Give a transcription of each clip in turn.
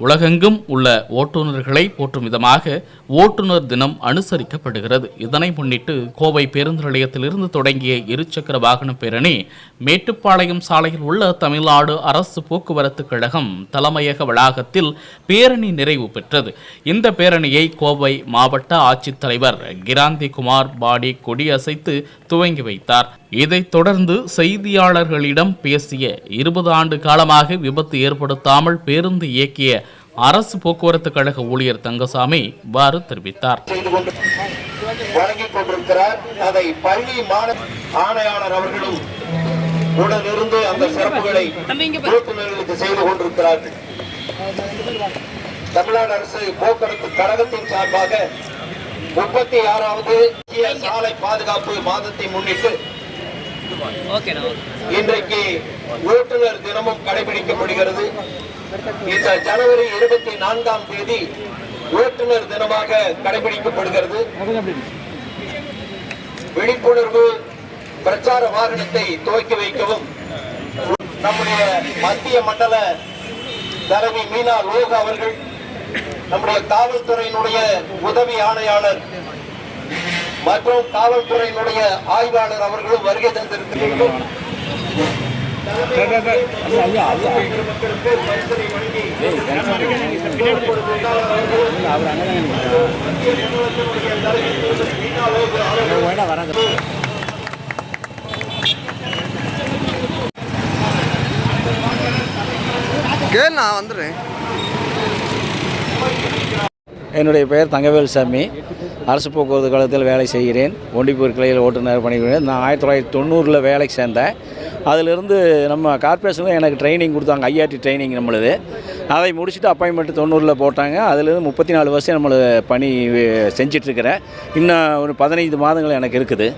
உலகெங்கும் உள்ள ஓட்டுநர்களை போற்றும் விதமாக ஓட்டுநர் தினம் அனுசரிக்கப்படுகிறது. இதனை முன்னிட்டு கோவை பேருந்து நிலையத்திலிருந்து தொடங்கிய இருசக்கர வாகன பேரணி மேட்டுப்பாளையம் சாலையில் உள்ள தமிழ்நாடு அரசு போக்குவரத்து கழகம் தலைமையக வளாகத்தில் பேரணி நிறைவு பெற்றது. இந்த பேரணியை கோவை மாவட்ட ஆட்சித்தலைவர் கிராந்தி குமார் பாடி கொடியசைத்து துவங்கி வைத்தார். இதைத் தொடர்ந்து செய்தியாளர்களிடம் பேசிய இருபது ஆண்டு காலமாக விபத்து ஏற்படுத்தாமல் பேருந்து இயக்கிய அரசு போக்குவரத்து கழக ஊழியர் தங்கசாமி இவ்வாறு தெரிவித்தார். வழங்கிக் கொண்டிருக்கிறார் அதை பள்ளி மாணவ ஆணையாளர் அவர்களும் உடனிருந்து அந்த சிறப்புகளை செய்து கொண்டிருக்கிறார்கள். தமிழ்நாடு அரசு போக்குவரத்து கழகத்தின் சார்பாக முப்பத்தி ஆறாவது சாலை பாதுகாப்பு மாதத்தை முன்னிட்டு இன்றைக்கு ஓட்டுநர் தினமும் கடைபிடிக்கப்படுகிறது. இந்த ஜனவரி இருபத்தி நான்காம் தேதி ஓட்டுநர் தினமாக கடைபிடிக்கப்படுகிறது. விழிப்புணர்வு பிரச்சார வாகனத்தை துவக்கி வைக்கவும். நம்முடைய மத்திய மண்டல தலைவி மீனா லோக் அவர்கள் நம்முடைய காவல்துறையினுடைய உதவி ஆணையாளர் மற்றும் காவல்துறையினுடைய ஆய்வாளர் அவர்களும் வருகை தந்திருக்கிறார்கள். கேள் நான் வந்துடுறேன். என்னுடைய பெயர் தங்கவேல் சாமி அரசு போக்குவரத்து கழகத்தில் வேலை செய்கிறேன். ஒண்டிப்பூர் கிளையில் ஓட்டுநர் பணிபுரிகிறேன். நான் ஆயிரத்தி தொள்ளாயிரத்தி தொண்ணூறில் வேலைக்கு சேர்ந்தேன். அதிலிருந்து நம்ம கார்பரேஷனில் எனக்கு ட்ரைனிங் கொடுத்தாங்க. ஐஆர்டி ட்ரைனிங் நம்மளுது. அதை முடிச்சுட்டு அப்பாயின்மெண்ட் தொண்ணூறில் போட்டாங்க. அதிலிருந்து முப்பத்தி நாலு வருஷம் நம்மளை பணி செஞ்சிட்ருக்கிறேன். இன்னும் ஒரு பதினைந்து மாதங்கள் எனக்கு இருக்குது.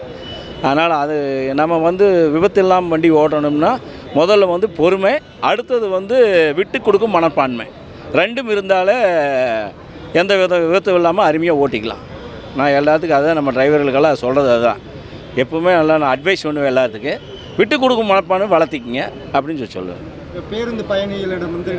அதனால் அது நம்ம வந்து விபத்து இல்லாமல் வண்டி ஓட்டணும்னா முதல்ல வந்து பொறுமை அடுத்தது வந்து விட்டு கொடுக்கும் மனப்பான்மை. ரெண்டும் இருந்தாலே எந்த வித விபத்தும் இல்லாமல் அருமையாக ஓட்டிக்கலாம். நான் எல்லாத்துக்கும் அதான் நம்ம டிரைவர்களுக்கெல்லாம் சொல்கிறது அதுதான். எப்பவுமே நல்லா நான் அட்வைஸ் பண்ணுவேன் எல்லாத்துக்கும். விட்டு கொடுக்கும் மனப்பான்மை வளர்த்திக்கிங்க அப்படின்னு சொல்லி சொல்லுவேன். பேருந்து பயணிகளிடம் வந்து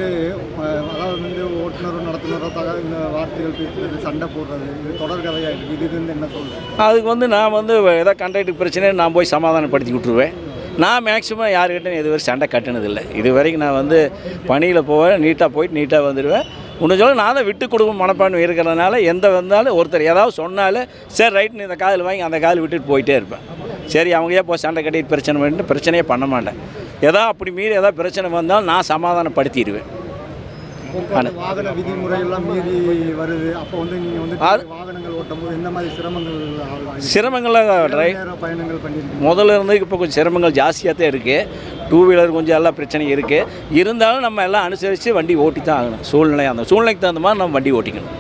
அதாவது வந்து ஓட்டுநரும் நடத்துனரோ தக இந்த வார்த்தைகள் பேசுறது சண்டை போடுறது இது தொடர் கதையாக இருக்குது இது வந்து என்ன சொல்லுங்கள் அதுக்கு வந்து நான் வந்து ஏதாவது கண்டக்டர் பிரச்சனை நான் போய் சமாதானப்படுத்தி விட்ருவேன் நான் மேக்ஸிமம் யாருக்கிட்டையும் இதுவரை சண்டை கட்டினதில்லை. இது வரைக்கும் நான் வந்து பணியில் போவேன் நீட்டாக போயிட்டு நீட்டாக வந்துடுவேன். முடிஞ்சாலும் நான் தான் விட்டு கொடுக்கும் மனப்பான்மை இருக்கிறதுனால எந்த வந்தாலும் ஒருத்தர் ஏதாவது சொன்னாலும் சரி ரைட் நீ இந்த காதில் வாங்கி அந்த காதில் விட்டுட்டு போயிட்டே இருப்பேன் சரி அவங்க ஏன் போய் சண்டை கட்டிட்டு பிரச்சனை பண்ணிட்டு பிரச்சனையே பண்ண மாட்டேன். ஏதாவது அப்படி மீறி ஏதாவது பிரச்சனை வந்தாலும் நான் சமாதானப்படுத்திடுவேன். போக்குவரத்து வாகன விதிமுறையெல்லாம் மீறி வருது. அப்போ வந்து நீங்கள் வந்து அது- வாகனங்கள் ஓட்டும் போது எந்த மாதிரி சிரமங்கள் முதல்ல இருந்து இப்போ கொஞ்சம் சிரமங்கள் ஜாஸ்தியாக தான் இருக்குது டூ வீலர் கொஞ்சம் எல்லாம் பிரச்சனை இருக்குது இருந்தாலும் நம்ம எல்லாம் அனுசரித்து வண்டி ஓட்டி தான் ஆகணும். சூழ்நிலை அந்த சூழ்நிலைக்கு தகுந்த மாதிரி நம்ம வண்டி ஓட்டிக்கணும்.